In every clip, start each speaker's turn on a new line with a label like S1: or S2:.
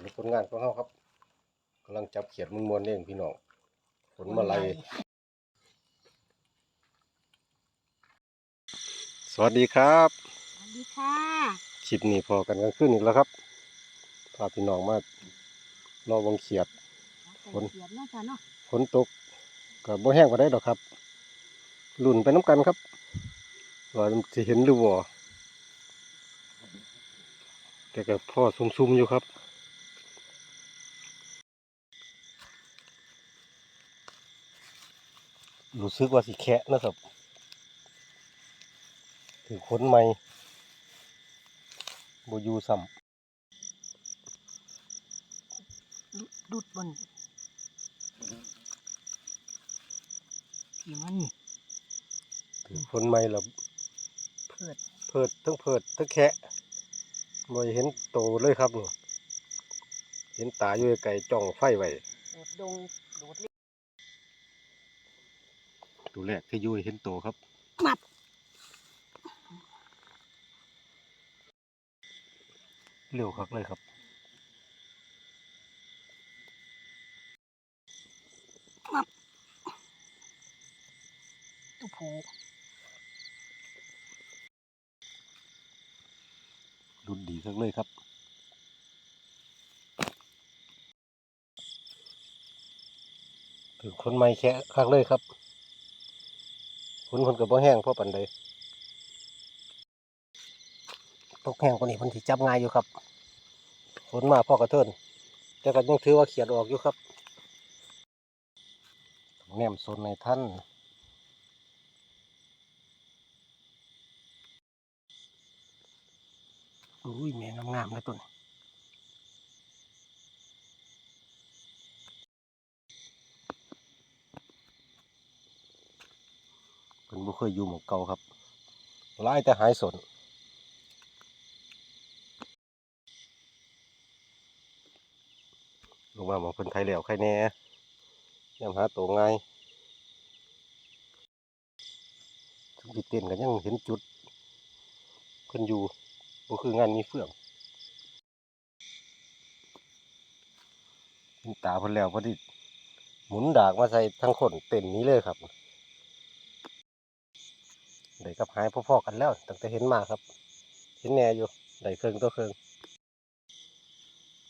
S1: อันนี้ผลงานของเขาครับกำลังจับเขียดมันมวนๆเองพี่น้องผลมาลัยสวัสดีครับ
S2: สวัสดีค่ะ
S1: คลิปนี้พอกันกันขึ้นอีกแล้วครับพาพี่น้องมารอวังเขียด ฝน
S2: เขียนเนาะจ้ะเนาะ
S1: ฝนตกก็บ่แห้งกว่าได้ดอกครับลุ่นไปน้ำกันครับว่ามันจะเห็นหรือบ่แต่ก็พ่อซุ่มๆอยู่ครับ รู้สึกว่าสิแคะนะครับ ถือขนใหม่บอยู่ซ้
S2: ดุดบนที่มันำ
S1: ถือขนใหม่แล้ว
S2: เพิด
S1: เพิดทั้งเพิดทั้งแคะบ่เห็นโตเลยครับนี่เห็นตาอยู่ไกลๆจ้องไฟไว้
S2: โดดดงโดดเล่น
S1: ตัวแรกที่อยู่ให้เห็นโตครับ
S2: มับ
S1: เร็วคักเลยครับ
S2: ตุผู
S1: รุนดีคักเลยครับถือคนใหม่แค่คักเลยครับ คนคนกับบ่แห้งพราะปันใดตกแห้งกว่านี้พันธิจับง่ายอยู่ครับฝนมาพ่อกระเทินแต่ก็ยังถือว่าเขียดออกอยู่ครับแนมโซนในท่านอุ้ยแม่งามๆเลยตัวนี้ เป็นบ่เคยอยู่หมู่เก่าครับหลายแต่หายสนลงมาหมองคนไทยแล้วใครแน่ยามหาตัวง่ายทุกทีเต้นกันยังเห็นจุดเพิ่นอยู่ก็คืองานมีเฟื่องตาเพิ่นแล้วพอดีหมุนดากมาใส่ทั้งคนเต้นนี้เลยครับ ได้กับหายพ่อๆกันแล้วตั้งแต่เห็นมาครับเห็นแน่อยู่ได้เครื่องตัวเครื่อง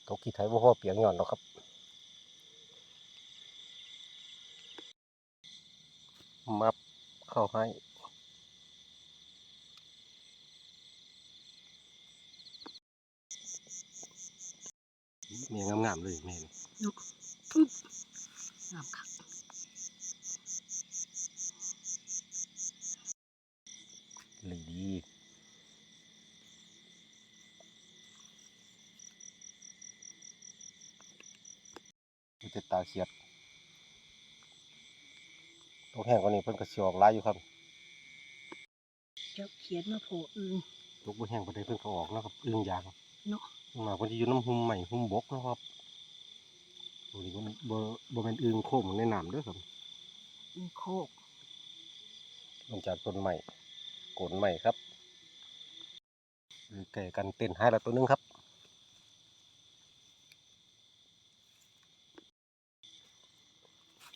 S1: ตกขี้ไทยบ่อเปียงหย่อนหรอกครับ มับเข้าให้เมียงามๆเลยแม่น
S2: ปึ๊บงามคัก
S1: เลยดี มันจะตาเขียดตรงแห้งกว่านี้เพิ่นก็สิออกหลายอยู่ครับ
S2: เจ้าเขียนมาโผล่อึง
S1: ตกบ่แห้งปานใดเพิ่นก็ออกแล้วครับอึ้งยาง
S2: เนาะ
S1: มาเพิ่นสิอยู่น้ำหุ่มใหม่หุ่มบกเนาะครับตัวนี้มันบ่บ่แม่นอึ้งโค้งในน้ำเด้อครับ
S2: อึงโคก
S1: มันจากต้นใหม่โกนใหม่ครับหรือไก่กันเต้นให้ละตัวหนึงครับ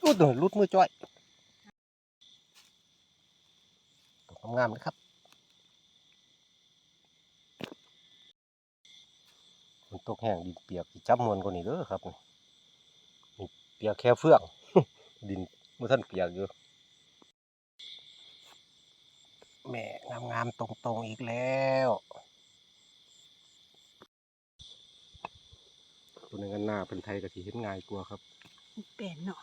S1: โอ้ดนรุดมือจ้อยตัวงามๆเลยครับฝนตกแห้งดินเปียกจับมวนกว่านี้เด้อครับนี่เปียกแค่เฟื่อง ดินมื่ท่านเปียกอยู่แม่งามๆตรงๆอีกแล้วตัวนึงกันหน้าเป็นไทยกับสีเห็นง่ายกว่าครับ
S2: เป็นเนาะ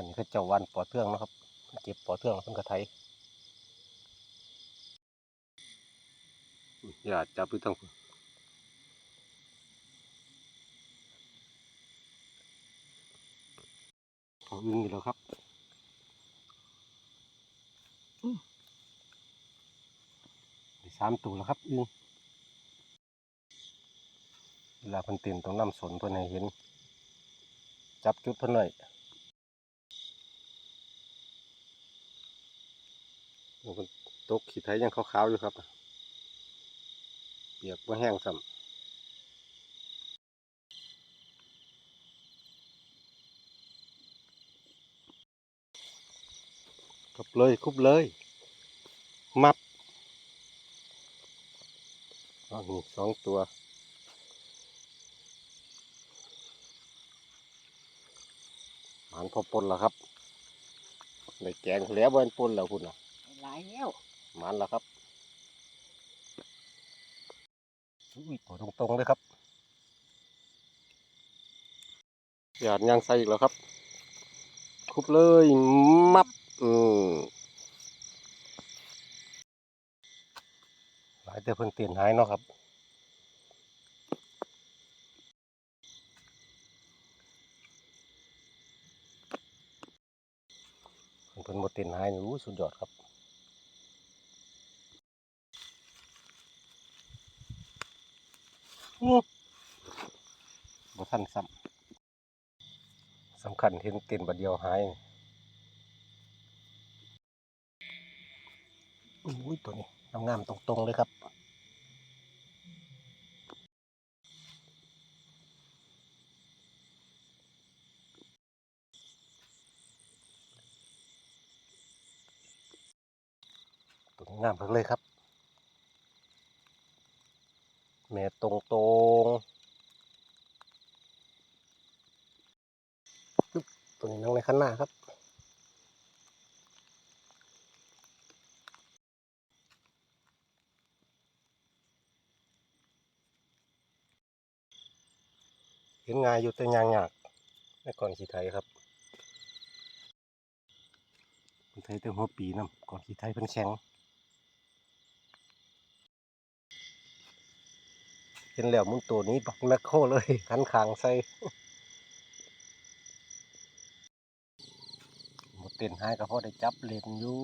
S1: นนี้คือเจ้าวันปอเทืองนะครับเก็บปอเทืองแล้วเพิ่นกระไทยอย่าจับไปทั้งพออึ้งอยู่แล้วครับได้สามตัวแล้วครับอึ้งเวลาเพิ่นเต้นต้องนำสนเพิ่นให้เห็น จับจุดเพิ่นหน่อย มันตกขี้ไทยยังขาวๆอยู่ครับเปียกว่าแห้งซ้ำคุบเลยคุบเลย มับอนี่สองตัว หมันพอปนแล้วครับในแกงแล้วบนปนแล้วคุณอะา
S2: ยแล้ว
S1: มันแล้วครับอุ้ยตัวตรงๆเลยครับหยาดยางใส่อีกแล้วครับคุบเลยมับอืมหลายแต่เพิ่นเตียนหายเนาะครับเพิ่นเพิ่นบ่เตียนหายนี่อู้สุดยอดครับ บ่ทันซ้ำสำคัญเห็นเต้นบัดเดียวหายอุ้ยตัวนี้งามๆตรงๆเลยครับตัวนี้งามมากเลยครับ แม่ตรงตรงๆปึ๊บตัวนี้นั่งใน ข้างหน้าครับ เห็นงายอยู่แต่ยางหยากในก่อนขี่ไทยครับคนไทยแต่หัวปีน้ำก่อนขี่ไทยเป็นแข็งเห็นแล้วมึงตัวนี้บักแมคโคเลยหันขางใส่ หมดเต้นหายก็พอได้จับเล่นอยู่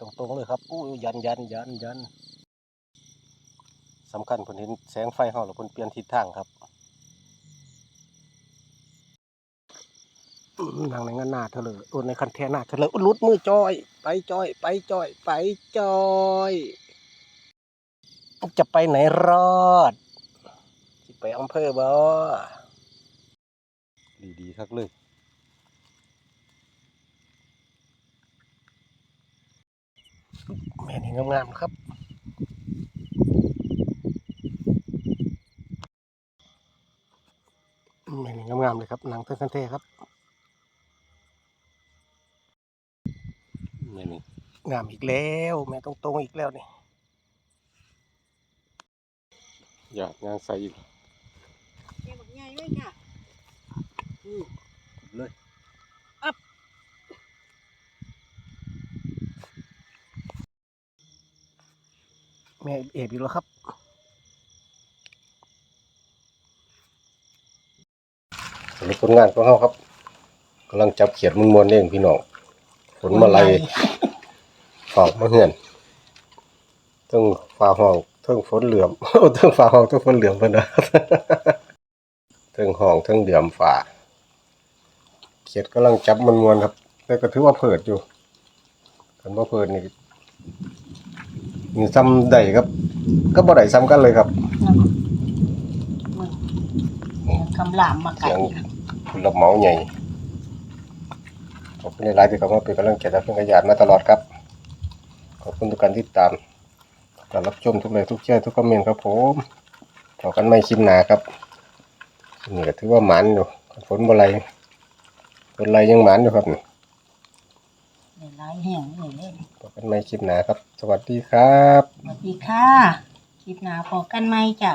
S1: ตรงๆเลยครับอู้ยันยันยันยันสำคัญเพิ่นเห็นแสงไฟเฮาแล้วเพิ่นเปลี่ยนทิศทางครับนั่งในงานหน้าเธอเลยโอ้ในคันแท่หน้าเธอเลยอุ๊ยหลุดมือจอย ไปจอย ไปจอย ไปจอยจะไปไหนรอดจะไปอำเภอบ่ดีดีๆครับเลย แม่นี่งามๆครับแม่นี่งามๆเลยครับหนังเต้นเท่ครับแม่นี่งามอีกแล้วแม่ตรงๆอีกแล้วนี่อยากงานใส่อีก
S2: แกบอกใหญ่ไว้ค่ะอือ
S1: เลย แม่เอฟอีกแล้วครับอันนี้ผลงานของเขาครับกำลังจับเขียดมุนมวนๆเองพี่น้องฝนมาไล่ฝอกมาเหือนเทั้งฟ้าห้องเทั้งฝนเหลื่อมเทั้งฟ้าห้องเทั้งฝนเหลื่อมเพิ่นนะเทั้งห้องเทั้งเหลื่อมฟ้าเขียดกำลังจับมันมวนๆครับ แต่ก็ถือว่าเพิดอยู่คันบ่เพิดนี่ นี่ซ้ำได้ครับ ก็บ่ได้ซ้ำกันเลยครับ
S2: มึงคำรามมาไก่
S1: เสียงผู้รับเหมาใหญ่ขอบคุณในไลน์ที่เขามาเป็นกำลังใจและเพื่อนขยานมาตลอดครับ ขอบคุณทุกการติดตามการรับชมทุกเลยทุกเชื่ทุกคอมเมนต์ครับผมพอกันไม่คลิปหนาครับนี่ก็ถือว่าหมันอยู่ฝนบ่ไรฝนไรยังหมันอยู่ครับนี่
S2: หลายแห่งเลยเลย
S1: พอกันไม่คลิปหนาครับ สวัสดีครับ
S2: สวัสดีค่ะ คลิปหน้าพอกันไหมจ้ะ